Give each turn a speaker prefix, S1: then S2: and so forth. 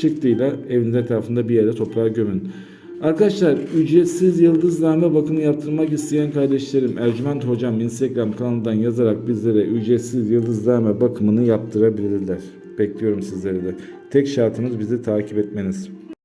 S1: çıktıyla evinizin etrafında bir yere toprağa gömün. Arkadaşlar ücretsiz yıldızlarla bakımı yaptırmak isteyen kardeşlerim Ercüment Hocam Instagram kanalından yazarak bizlere ücretsiz yıldızlarla bakımını yaptırabilirler. Bekliyorum sizleri de. Tek şartımız bizi takip etmeniz.